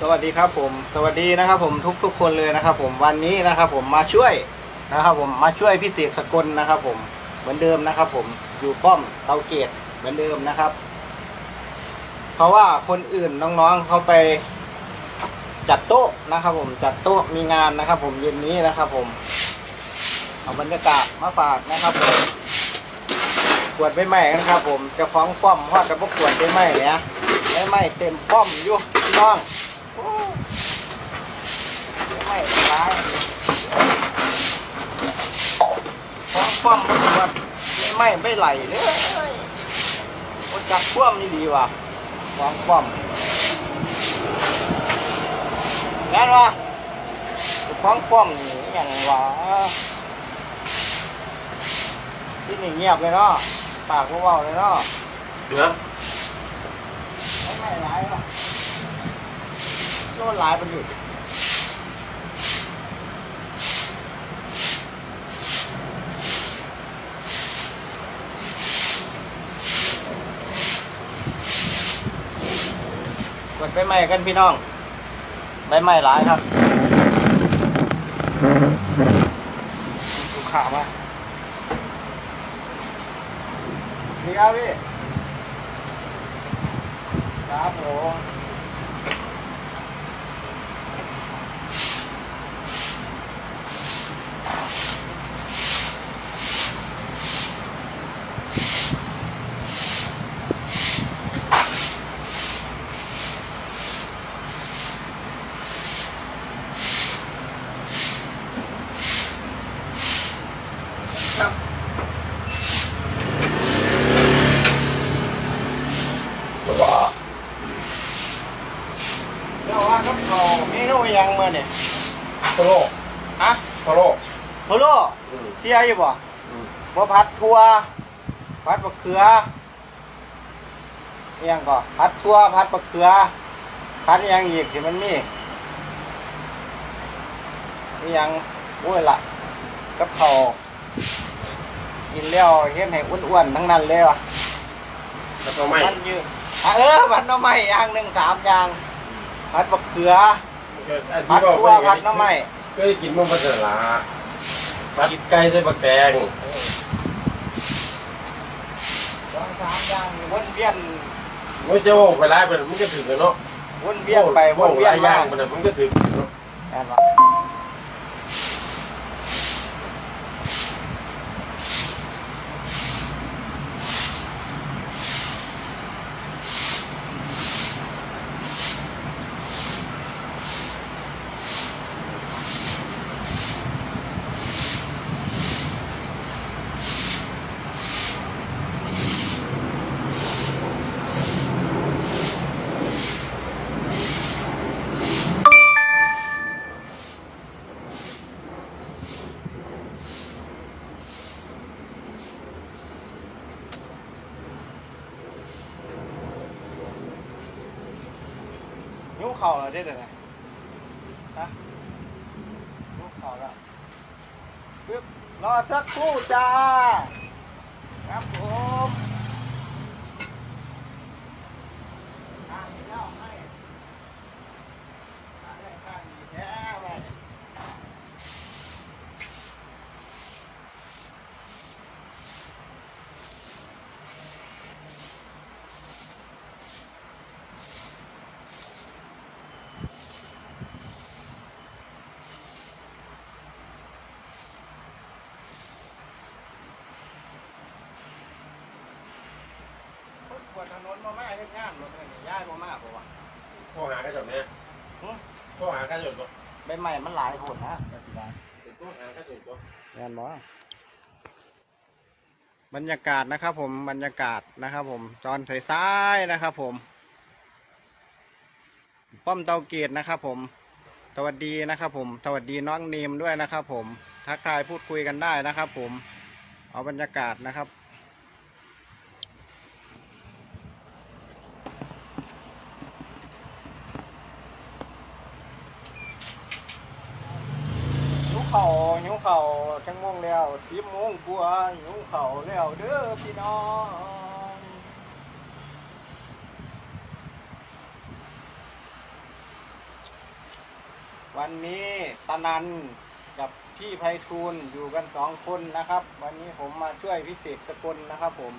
สวัสดีครับผม สวัสดีนะครับผมทุกทุกๆคนเลยนะครับ ผมวันนี้นะครับ ผมมาช่วยนะครับ ผมมาช่วยพี่เสกสกลนะครับ ผมเหมือนเดิมนะครับ ผมอยู่ป้อมเตาเกตเหมือนเดิมนะครับ เพราะว่าคนอื่นน้องๆเขาไปจัดโต๊ะนะครับ ผมจัดโต๊ะมีงานนะครับ ผมเย็นนี้นะครับ ผมเอาบรรยากาศมาฝากนะครับผมกวดใบไม้กันครับ ผมจะฟ้องป้อมฮอดกับพวกกวดใบไม้เนี่ยใบไม้เต็มป้อมอยู่น้อง ร้ายฟ้องป้อมมันกวดใบไม้ไม่ไหลเลยโอ้จับพ่วมนี่ดีว่ะฟ้องป้อมแน่นวะฟ้องป้อมนี่อย่างวะที่นี่เงียบเลยเนาะปากเบาๆเลยเนาะเนื้อไม่ไม่ร้ายหรอกโน่นร้ายมันอยู่ ไปใบไม้กันพี่น้องใบไม้ร้ายครับดูข่าวมาดีครับพี่ครับผม ครับเดี๋ยวว่าครับเขาเมนูยังเมื่อเนี่ยโตโร่ฮะโตโร่โฮโลเที่ยอยู่บ่บ่พัดทัวพัดมะเขืออิหยังก่อพัดทัวพัดมะเขือ พัดอิหยังอีกที่มันมีอิหยังโอ้ยละกับเขาว กินแล้วเฮ็ดให้อ้วนๆทั้งนั้นเลยว่ะแล้วก็ไม่มันยืดอะเออพัดหน้ำไม้อย่างหนึ่งสามอย่างพัดมะเขือพัดทัวพัดหน้ำไม้ก็ได้กินมันพัสลาพัดไก่ใส่บักแตงสองสามอย่างวนเวียนมันจะโอ้ไปไล่ไปมันก็ถึงเลยเนาะวนเวียนไปวนเวียนย่ามางมันมันก็ถึงเนาะแอนว เข่าเราได้เลยฮะลูกเข่าแล้วปึ๊บรอสักครู่จ้าครับผมอะแล้วให้อะได้ข้างดีแท้ไว้ คนกวด ถนนมามาเฮ็ดงานมาเป็นย้ายมามาบ่วะพ่อหากันจบเนี่ยหึพ่อหากันจบตัวใบใหม่มันหลายโหดนะก็สิได้พ่อหากันจบตัวแม่นบ่บรรยากาศนะครับ ผมบรรยากาศนะครับ ผมจอนสายๆนะครับ ผม ป้อมเตาเกียรนะครับ ผมสวัสดีนะครับ ผมสวัสดีน้องนีมด้วยนะครับ ผมทักทายพูดคุยกันได้นะครับ ผมเอาบรรยากาศนะครับ ข่าหิวเข่าจังม่วงแล้วทีโมงกลัวาหิวเข่าแล้วเด้อพี่น้องวันนี้ตานันกับพี่ไพฑูรย์อยู่กันสองคนนะครับ วันนี้ผมมาช่วยพี่เสกสกลนะครับ ผม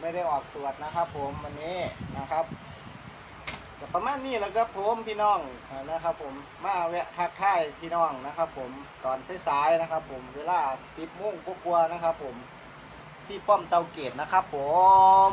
ไม่ได้ออกตรวจนะครับ ผมวันนี้นะครับ ก็ประมาณนี้แหล้วครับผมพี่น้องนะครับ ผมมาแวะทักทายพี่น้องนะครับ ผมตอนสายๆนะครับ ผมเวลาสิบโมงกว่าๆนะครับ ผมที่ป้อมเตาเกตนะครับ ผม